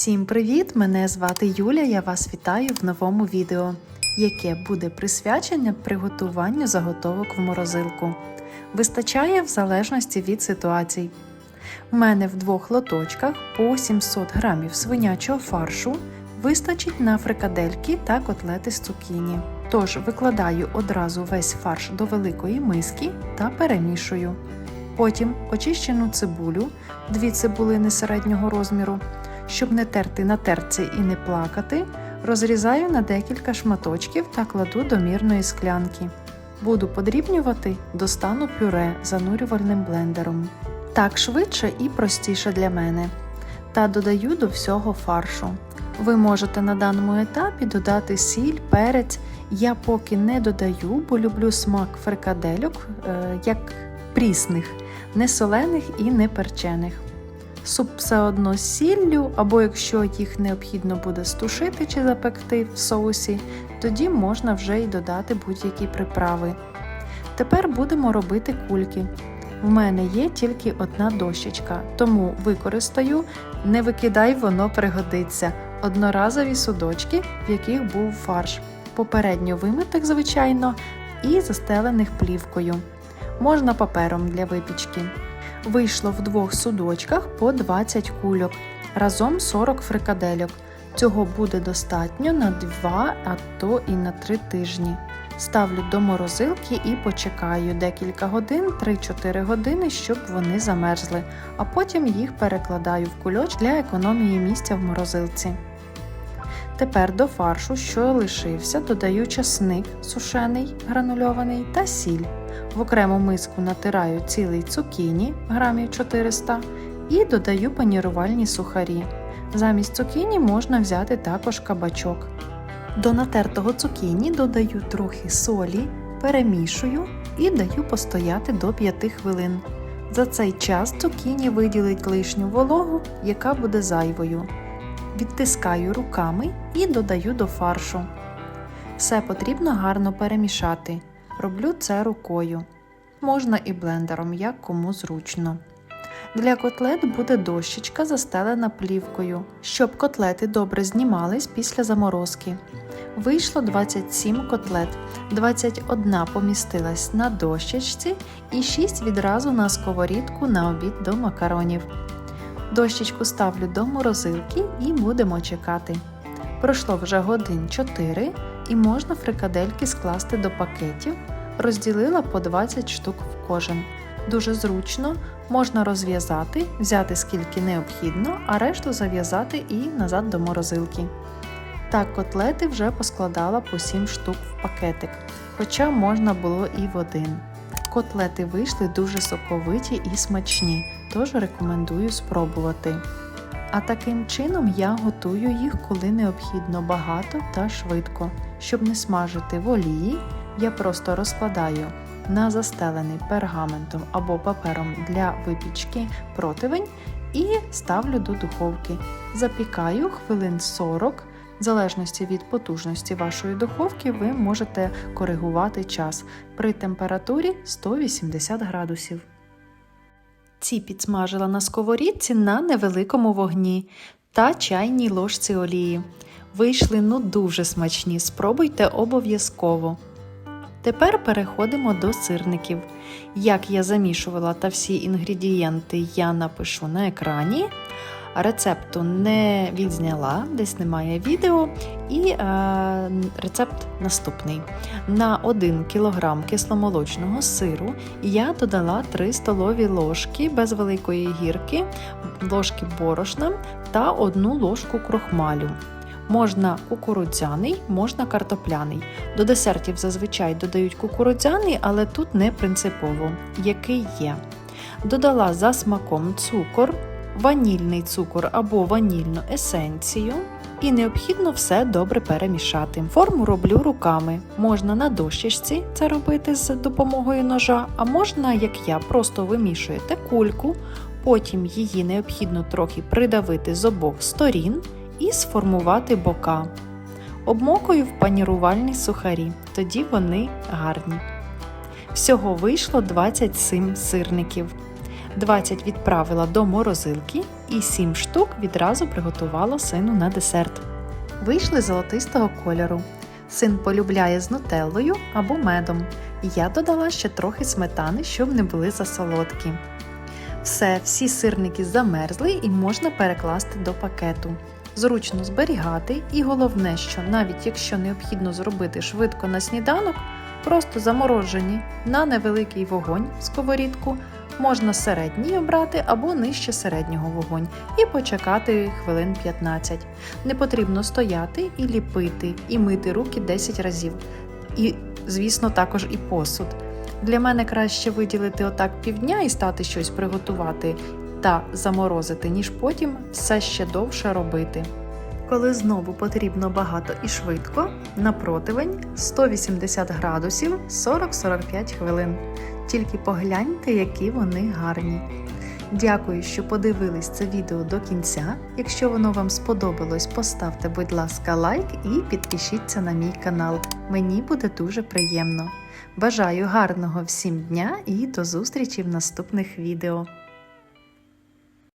Всім привіт! Мене звати Юля. Я вас вітаю в новому відео, яке буде присвячене приготуванню заготовок в морозилку. Вистачає в залежності від ситуацій. У мене в двох лоточках по 700 грамів свинячого фаршу вистачить на фрикадельки та котлети з цукіні. Тож викладаю одразу весь фарш до великої миски та перемішую. Потім очищену цибулю, дві цибулини середнього розміру. Щоб не терти на терці і не плакати, розрізаю на декілька шматочків та кладу до мірної склянки. Буду подрібнювати, достану пюре занурювальним блендером. Так швидше і простіше для мене. Та додаю до всього фаршу. Ви можете на даному етапі додати сіль, перець. Я поки не додаю, бо люблю смак фрикадельок, е, як прісних, не солених і не перчених. Суп все одно з сіллю, або якщо їх необхідно буде стушити чи запекти в соусі, тоді можна вже й додати будь-які приправи. Тепер будемо робити кульки. В мене є тільки одна дощечка, тому використаю, не викидай, воно пригодиться. Одноразові судочки, в яких був фарш, попередньо вимитих, звичайно, і застелених плівкою. Можна папером для випічки. Вийшло в двох судочках по 20 кульок, разом 40 фрикадельок. Цього буде достатньо на 2, а то і на 3 тижні. Ставлю до морозилки і почекаю декілька годин, 3-4 години, щоб вони замерзли, а потім їх перекладаю в кульоч для економії місця в морозилці. Тепер до фаршу, що лишився, додаю часник сушений, гранульований та сіль. В окрему миску натираю цілий цукіні грамів 400 і додаю панірувальні сухарі. Замість цукіні можна взяти також кабачок. До натертого цукіні додаю трохи солі, перемішую і даю постояти до 5 хвилин. За цей час цукіні виділить лишню вологу, яка буде зайвою. Відтискаю руками і додаю до фаршу. Все потрібно гарно перемішати. Роблю це рукою. Можна і блендером, як кому зручно. Для котлет буде дощечка застелена плівкою, щоб котлети добре знімались після заморозки. Вийшло 27 котлет, 21 помістилась на дощечці і 6 відразу на сковорідку на обід до макаронів. Дощечку ставлю до морозилки і будемо чекати. Пройшло вже годин 4 і можна фрикадельки скласти до пакетів. Розділила по 20 штук в кожен. Дуже зручно, можна розв'язати, взяти скільки необхідно, а решту зав'язати і назад до морозилки. Так, котлети вже поскладала по 7 штук в пакетик, хоча можна було і в один. Котлети вийшли дуже соковиті і смачні, тож рекомендую спробувати. А таким чином я готую їх, коли необхідно багато та швидко. Щоб не смажити в олії, я просто розкладаю на застелений пергаментом або папером для випічки противень і ставлю до духовки. Запікаю хвилин 40. В залежності від потужності вашої духовки, ви можете коригувати час при температурі 180 градусів. Ці підсмажила на сковорідці на невеликому вогні та чайній ложці олії. Вийшли ну дуже смачні, спробуйте обов'язково. Тепер переходимо до сирників. Як я замішувала та всі інгредієнти я напишу на екрані. Рецепту не відзняла, десь немає відео, і е, рецепт наступний. На 1 кг кисломолочного сиру я додала 3 столові ложки без великої гірки, ложки борошна та 1 ложку крохмалю. Можна кукурудзяний, можна картопляний. До десертів зазвичай додають кукурудзяний, але тут не принципово, який є. Додала за смаком цукор, ванільний цукор або ванільну есенцію. І необхідно все добре перемішати. Форму роблю руками. Можна на дощечці це робити з допомогою ножа, а можна, як я, просто вимішуєте кульку, потім її необхідно трохи придавити з обох сторін і сформувати бока. Обмокую в панірувальні сухарі, тоді вони гарні. Всього вийшло 27 сирників. 20 відправила до морозилки і 7 штук відразу приготувала сину на десерт. Вийшли золотистого кольору. Син полюбляє з нутеллою або медом. Я додала ще трохи сметани, щоб не були засолодкі. Все, всі сирники замерзли і можна перекласти до пакету. Зручно зберігати, і головне, що навіть якщо необхідно зробити швидко на сніданок, просто заморожені на невеликий вогонь сковорідку, можна середній обрати або нижче середнього вогонь і почекати хвилин 15. Не потрібно стояти і ліпити, і мити руки 10 разів. І, звісно, також і посуд. Для мене краще виділити отак півдня і стати щось приготувати та заморозити, ніж потім все ще довше робити. Коли знову потрібно багато і швидко, на противень 180 градусів 40-45 хвилин. Тільки погляньте, які вони гарні. Дякую, що подивились це відео до кінця. Якщо воно вам сподобалось, поставте, будь ласка, лайк і підпишіться на мій канал. Мені буде дуже приємно. Бажаю гарного всім дня і до зустрічі в наступних відео.